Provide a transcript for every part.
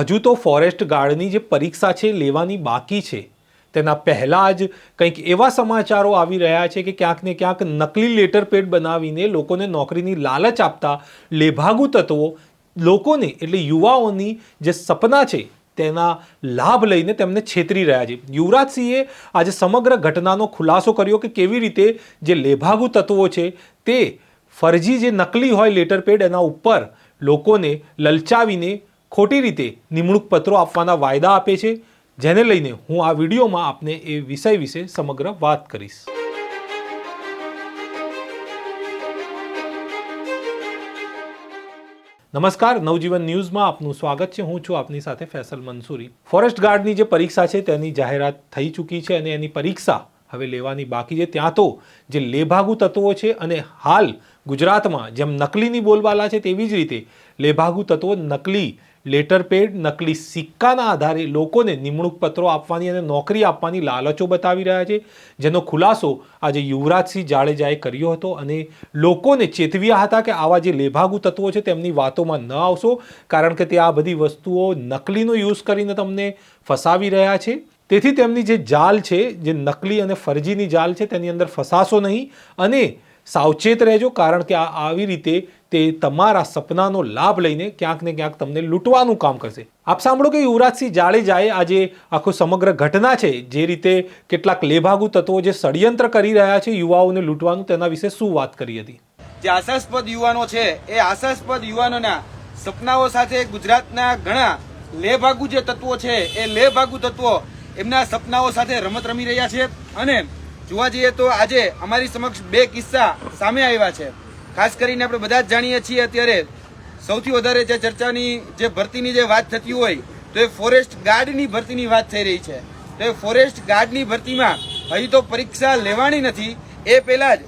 હજુ તો ફોરેસ્ટ ગાર્ડની જે પરીક્ષા છે લેવાની બાકી છે. તેના પહેલાં જ કંઈક એવા સમાચારો આવી રહ્યા છે કે ક્યાંક ને ક્યાંક નકલી લેટર પેડ બનાવીને લોકોને નોકરીની લાલચ આપતા લેભાગુ તત્વો લોકોને એટલે યુવાઓની જે સપના છે તેના લાભ લઈને તેમને છેતરી રહ્યા છે. યુવરાજસિંહે આજે સમગ્ર ઘટનાનો ખુલાસો કર્યો કે કેવી રીતે જે લેભાગુ તત્વો છે તે ફરજી જે નકલી હોય લેટર પેડ એના ઉપર લોકોને લલચાવીને ખોટી રીતે નિમણૂક પત્રો આપવાના વાયદા આપે છે, જેને લઈને હું આ વિડીયોમાં આપને એ વિષય વિશે સમગ્ર વાત કરીશ. નમસ્કાર, નવજીવન ન્યૂઝમાં આપનું સ્વાગત છે. હું છું આપની સાથે ફેસલ મંસૂરી. ફોરેસ્ટ ગાર્ડની જે પરીક્ષા છે, તેની જાહેરાત થઈ ચૂકી છે અને એની પરીક્ષા હવે લેવાની બાકી છે. ત્યાં તો જે લેભાગુ તત્વો છે અને હાલ ગુજરાતમાં જેમ નકલીની બોલબાલા છે, તેવી જ રીતે લેભાગુ તત્વો નકલી લેટર પેડ, નકલી સિક્કાના આધારે લોકોને નિમણૂક પત્રો આપવાની અને નોકરી આપવાની લાલચો બતાવી રહ્યા છે, જેનો ખુલાસો આજે યુવરાજસિંહ જાડેજાએ કર્યો હતો અને લોકોને ચેતવ્યા હતા કે આવા જે લેભાગુ તત્વો છે તેમની વાતોમાં ન આવશો, કારણ કે તે આ બધી વસ્તુઓ નકલીનો યુઝ કરીને તમને ફસાવી રહ્યા છે. તેથી તેમની જે જાલ છે, જે નકલી અને ફરજીની જાલ છે, તેની અંદર ફસાશો નહીં અને સાવચેત રહેજો, કારણ કે આ આવી રીતે તે તમારા સપનાનો લાભ લઈને ક્યાંક ને ક્યાંક તમને લૂંટવાનું કામ કરશે. આપ સાંભળો કે યુવરાજસિંહ જાડેજાએ આજે આખો સમગ્ર ઘટના છે, જે રીતે કેટલાક લેભાગુ તત્વો જે ષડયંત્ર કરી રહ્યા છે, યુવાઓને લૂંટવાનું, તેના વિશે શું વાત કરી હતી? જે આશાસ્પદ યુવાનો છે, એ આશાસ્પદ યુવાનોના સપનાઓ સાથે ગુજરાતના ઘણા લેભાગુ જે તત્વો છે, એ લેભાગુ તત્વો એમના સપનાઓ સાથે રમત રમી રહ્યા છે અને જોવા જઈએ તો આજે અમારી સમક્ષ બે કિસ્સા સામે આવ્યા છે. ખાસ કરીને આપણે બધા જ જાણીએ છીએ અત્યારે સૌથી વધારે જે ચર્ચાની જે ભરતીની જે વાત થતી હોય, તો એ ફોરેસ્ટ ગાર્ડની ભરતીની વાત થઈ રહી છે. તો એ ફોરેસ્ટ ગાર્ડની ભરતીમાં હજી તો પરીક્ષા લેવાની નથી. એ પહેલા જ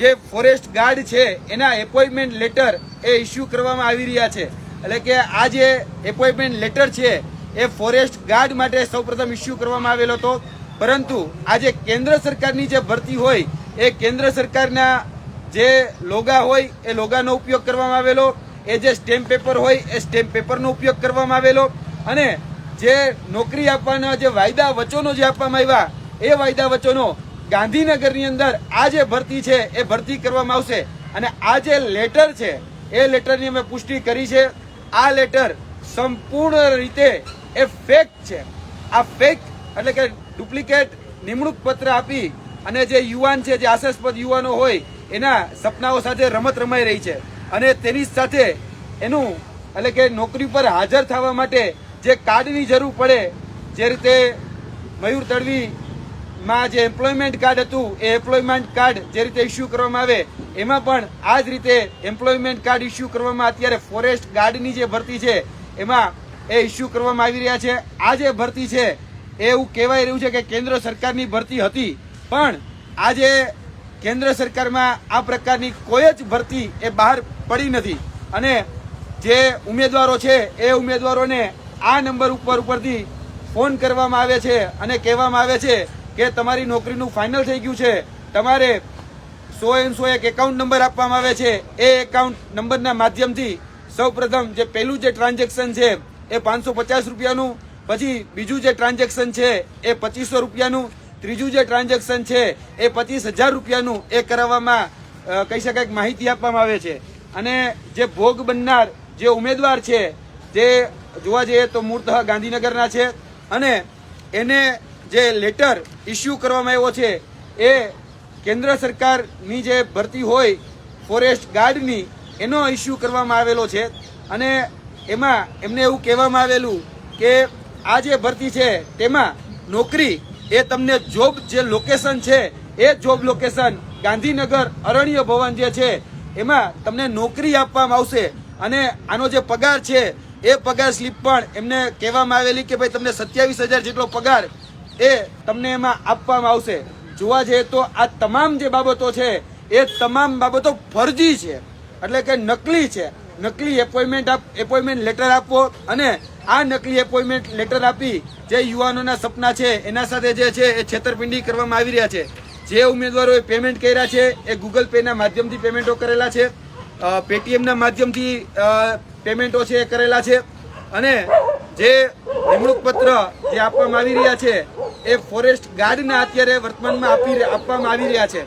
જે ફોરેસ્ટ ગાર્ડ છે, એના એપોઇન્ટમેન્ટ લેટર એ ઇસ્યુ કરવામાં આવી રહ્યા છે. એટલે કે આ જે એપોઇન્ટમેન્ટ લેટર છે, એ ફોરેસ્ટ ગાર્ડ માટે સૌપ્રથમ ઇસ્યુ કરવામાં આવેલો હતો. પરંતુ આજે કેન્દ્ર સરકારની જે ભરતી હોય, એ કેન્દ્ર સરકારના જે લોગા હોય, એ લોગાનો ઉપયોગ કરવામાં આવેલો. એ જે સ્ટેમ્પ પેપર હોય, એ સ્ટેમ્પ પેપરનો ઉપયોગ કરવામાં આવેલો. અને જે નોકરી આપવાના જે વાયદા વચનો જે આપવામાં આવ્યા, એ વાયદા વચનો ગાંધીનગરની અંદર આ જે ભરતી છે, એ ભરતી કરવામાં આવશે. અને આ જે લેટર છે, એ લેટરની અમે પુષ્ટિ કરી છે. આ લેટર સંપૂર્ણ રીતે એ ફેક છે. આ ફેક એટલે કે ડુપ્લિકેટ નિમણૂક પત્ર આપી અને જે યુવાન છે, જે આશાસ્પદ યુવાનો હોય, એના સપનાઓ સાથે રમત રમાઈ રહી છે. અને તેની સાથે એનું, એટલે કે નોકરી પર હાજર થવા માટે જે કાર્ડની જરૂર પડે, જે રીતે મયુર તડવી જે એમ્પ્લોયમેન્ટ કાર્ડ હતું, એ એમ્પ્લોયમેન્ટ કાર્ડ જે રીતે ઇસ્યુ કરવામાં આવે, એમાં પણ આ જ રીતે એમ્પ્લોયમેન્ટ કાર્ડ ઇસ્યુ કરવામાં અત્યારે ફોરેસ્ટ ગાર્ડની જે ભરતી છે, એમાં એ ઇસ્યુ કરવામાં આવી રહ્યા છે. આ જે ભરતી છે એવું કહેવાય રહ્યું છે કે કેન્દ્ર સરકારની ભરતી હતી, પણ આજે કેન્દ્ર સરકારમાં આ પ્રકારની કોઈ જ ભરતી એ બહાર પડી નથી. અને જે ઉમેદવારો છે, એ ઉમેદવારોને આ નંબર ઉપર ઉપરથી ફોન કરવામાં આવે છે અને કહેવામાં આવે છે કે તમારી નોકરીનું ફાઇનલ થઈ ગયું છે. તમારે સો એન સો એક એકાઉન્ટ નંબર આપવામાં આવે છે. એ એકાઉન્ટ નંબરના માધ્યમથી સૌપ્રથમ જે પહેલું જે ટ્રાન્ઝેક્શન છે, એ પાંચસો પચાસ રૂપિયાનું પછી બીજું જે ટ્રાન્ઝેક્શન છે, એ પચીસો રૂપિયાનું. ત્રીજું જે ટ્રાન્ઝેક્શન છે, એ પચીસ હજાર રૂપિયાનું. એ કરાવવામાં કહી શકાય માહિતી આપવામાં આવે છે. અને જે ભોગ બનનાર જે ઉમેદવાર છે, જે જોવા જઈએ તો મૂર્ત ગાંધીનગરના છે. અને એને જે લેટર ઇસ્યુ કરવામાં આવ્યો છે, એ કેન્દ્ર સરકારની જે ભરતી હોય, ફોરેસ્ટ ગાર્ડની, એનો ઇસ્યુ કરવામાં આવેલો છે. અને એમાં એમને એવું કહેવામાં આવેલું કે આ જે ભરતી છે, તેમાં નોકરી એ તમને જોબ જે લોકેશન છે, એ જોબ લોકેશન ગાંધીનગર અરણ્ય ભવન જે છે, એમાં તમને નોકરી આપવામાં આવશે. અને આનો જે પગાર છે, એ પગાર સ્લીપ પણ એમને કહેવામાં આવેલી કે ભાઈ તમને સત્યાવીસ હજાર જેટલો પગાર એ તમને એમાં આપવામાં આવશે. જોવા જઈએ તો આ તમામ જે બાબતો છે, એ તમામ બાબતો ફરજી છે. એટલે કે નકલી છે. નકલી એપોઇન્ટમેન્ટ આપ એપોઇન્ટમેન્ટ લેટર આપવો અને આ નકલી એપોઇન્ટમેન્ટ લેટર આપી જે યુવાનોના સપના છે, એના સાથે જે છે, એ છેતરપિંડી કરવામાં આવી રહ્યા છે. જે ઉમેદવારોએ પેમેન્ટ કર્યા છે, એ ગૂગલ પેના માધ્યમથી પેમેન્ટો કરેલા છે. પેટીએમના માધ્યમથી પેમેન્ટો છે એ કરેલા છે. અને જે નિમણૂક પત્ર જે આપવામાં આવી રહ્યા છે, એ ફોરેસ્ટ ગાર્ડના અત્યારે વર્તમાનમાં આપી આપવામાં આવી રહ્યા છે.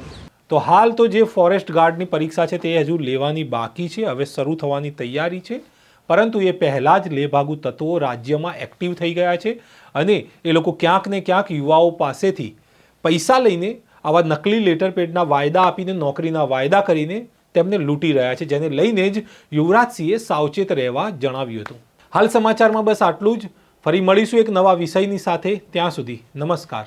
તો હાલ તો જે ફોરેસ્ટ ગાર્ડની પરીક્ષા છે તે હજુ લેવાની બાકી છે, હવે શરૂ થવાની તૈયારી છે. પરંતુ એ પહેલાં જ લેભાગુ તત્વો રાજ્યમાં એક્ટિવ થઈ ગયા છે અને એ લોકો ક્યાંક ને ક્યાંક યુવાઓ પાસેથી પૈસા લઈને આવા નકલી લેટર પેડના વાયદા આપીને, નોકરીના વાયદા કરીને તેમને લૂંટી રહ્યા છે, જેને લઈને જ યુવરાજસિંહે સાવચેત રહેવા જણાવ્યું હતું. હાલ સમાચારમાં બસ આટલું જ. ફરી મળીશું એક નવા વિષયની સાથે. ત્યાં સુધી નમસ્કાર.